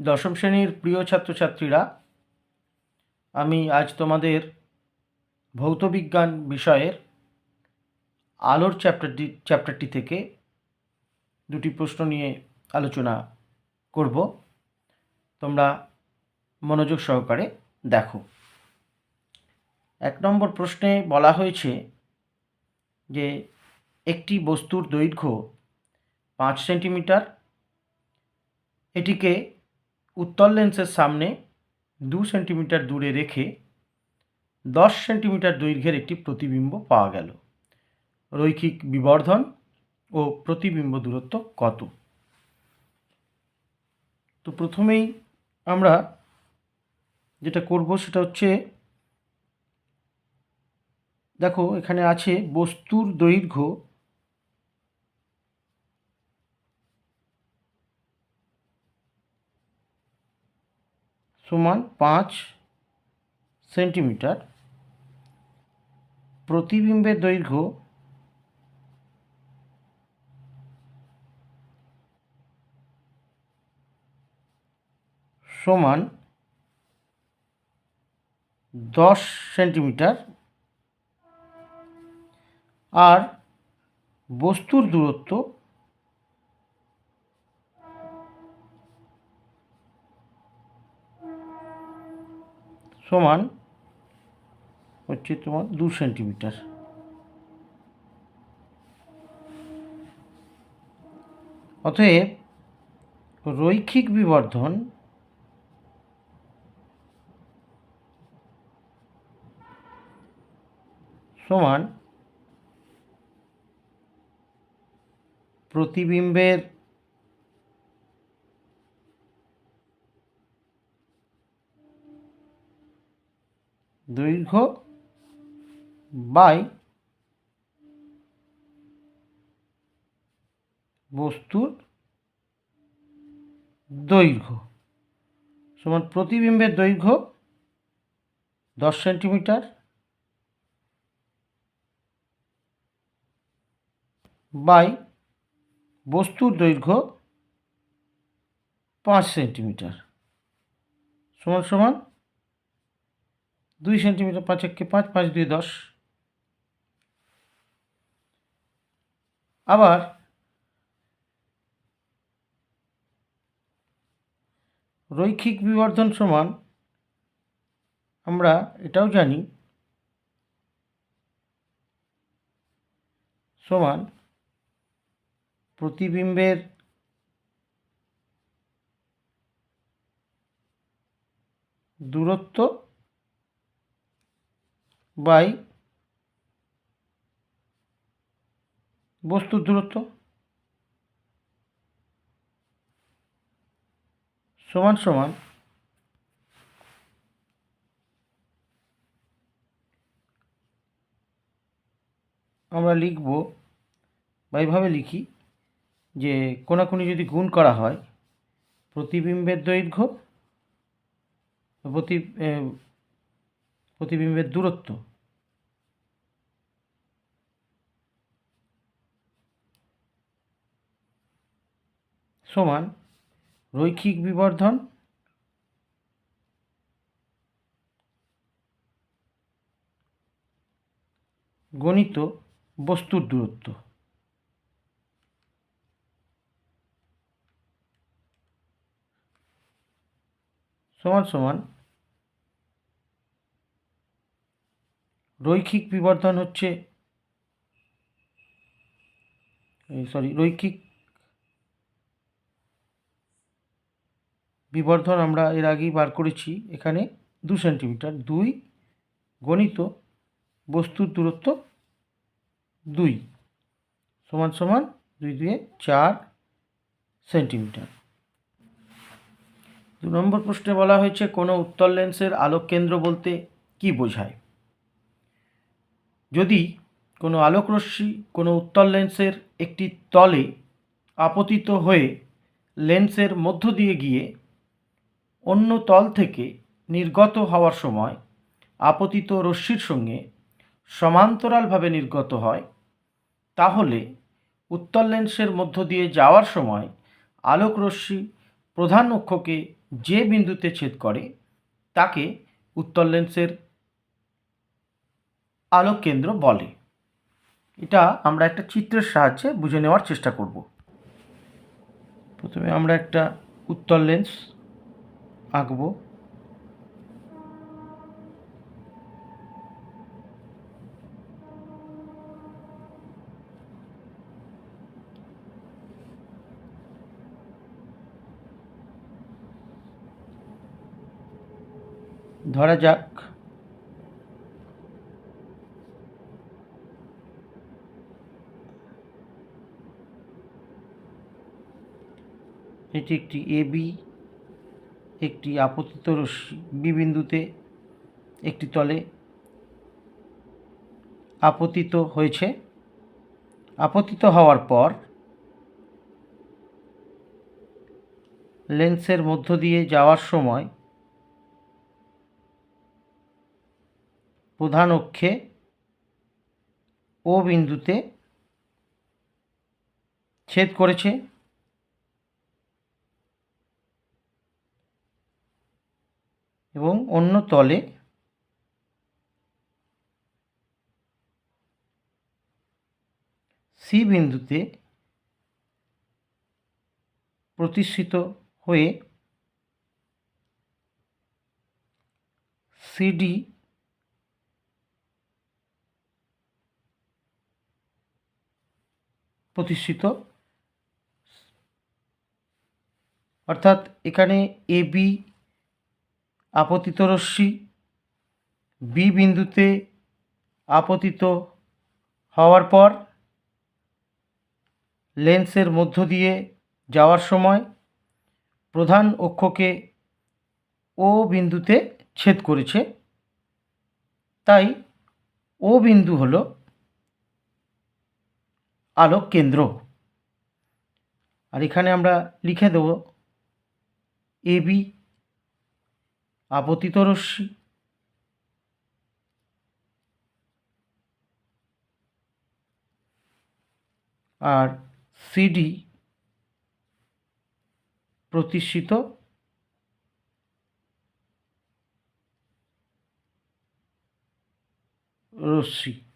দশম শ্রেণির প্রিয় ছাত্রছাত্রীরা, আমি আজ তোমাদের ভৌতবিজ্ঞান বিষয়ের আলোর চ্যাপ্টারটি চ্যাপ্টারটি থেকে দুটি প্রশ্ন নিয়ে আলোচনা করব। তোমরা মনোযোগ সহকারে দেখো। এক নম্বর প্রশ্নে বলা হয়েছে যে একটি বস্তুর দৈর্ঘ্য পাঁচ সেন্টিমিটার, এটিকে উত্তল লেন্সের সামনে দু সেন্টিমিটার দূরে রেখে দশ সেন্টিমিটার দৈর্ঘ্যের একটি প্রতিবিম্ব পাওয়া গেল। রৈখিক বিবর্ধন ও প্রতিবিম্ব দূরত্ব কত? তো প্রথমেই আমরা যেটা করব সেটা হচ্ছে, দেখো এখানে আছে বস্তুর দৈর্ঘ্য সমান পাঁচ সেন্টিমিটার। প্রতিবিম্বের দৈর্ঘ্য সমান দশ সেন্টিমিটার। আর বস্তুর দূরত্ব সমান হচ্ছে তোমার দু সেন্টিমিটার। অতএব রৈখিক বিবর্ধন সমান প্রতিবিম্বের দৈর্ঘ্য বাই বস্তুর দৈর্ঘ্য সমান প্রতিবিম্বের দৈর্ঘ্য দশ সেন্টিমিটার বাই বস্তুর দৈর্ঘ্য পাঁচ সেন্টিমিটার সমান সমান দুই সেন্টিমিটার, পাঁচ একে পাঁচ পাঁচ দুই দশ। আবার রৈখিক বিবর্ধন সমান, আমরা এটাও জানি, সমান প্রতিবিম্বের দূরত্ব বাই বস্তুর দূরত্ব সমান সমান আমরা লিখব বা এইভাবে লিখি যে কোনাকুনি যদি গুণ করা হয় প্রতিবিম্বের দৈর্ঘ্য প্রতি প্রতিবিম্বের দূরত্ব সমান রৈখিক বিবর্ধন গণিত বস্তুর দূরত্ব। সমান সমান রৈখিক বিবর্ধন হচ্ছে সরি রৈখিক বিবর্ধন আমরা এর আগেই বার করেছি। এখানে দু সেন্টিমিটার, দুই গণিত বস্তুর দূরত্ব দুই সমান সমান দুই দুয়ে চার সেন্টিমিটার। দু নম্বর প্রশ্নে বলা হয়েছে, কোনো উত্তল লেন্সের আলোক কেন্দ্র বলতে কি বোঝায়? যদি কোনো আলোকরশ্মি কোনো উত্তল লেন্সের একটি তলে আপতিত হয়ে লেন্সের মধ্য দিয়ে গিয়ে অন্য তল থেকে নির্গত হওয়ার সময় আপতিত রশ্মির সঙ্গে সমান্তরালভাবে নির্গত হয়। তাহলে উত্তল লেন্সের মধ্য দিয়ে যাওয়ার সময় আলোকরশ্মি প্রধান অক্ষকে যে বিন্দুতে ছেদ করে, তাকে উত্তল লেন্সের আলোক কেন্দ্র বলে। এটা আমরা একটা চিত্রের সাহায্যে বুঝে নেওয়ার চেষ্টা করব। প্রথমে আমরা একটা উত্তল লেন্স আঁকবো। ধরা যাক। এটি একটি এ বি। একটি আপতিত রশ্মি বি বিন্দুতে একটি তলে আপতিত হয়েছে। আপতিত হওয়ার পর লেন্সের মধ্য দিয়ে যাওয়ার সময় প্রধান অক্ষে ও বিন্দুতে ছেদ করেছে। এবং অন্য তলে সি বিন্দুতে প্রতিষ্ঠিত হয়ে সিডি প্রতিষ্ঠিত। অর্থাৎ এখানে এ বি আপতিত রশ্মি বি বিন্দুতে আপতিত হওয়ার পর লেন্সের মধ্য দিয়ে যাওয়ার সময় প্রধান অক্ষকে ও বিন্দুতে ছেদ করেছে। তাই ও বিন্দু হল আলোক কেন্দ্র। আর এখানে আমরা লিখে দেব এ বি আপতিত রশ্মি। আর সিডি প্রতিষ্ঠিত। রশ্মি।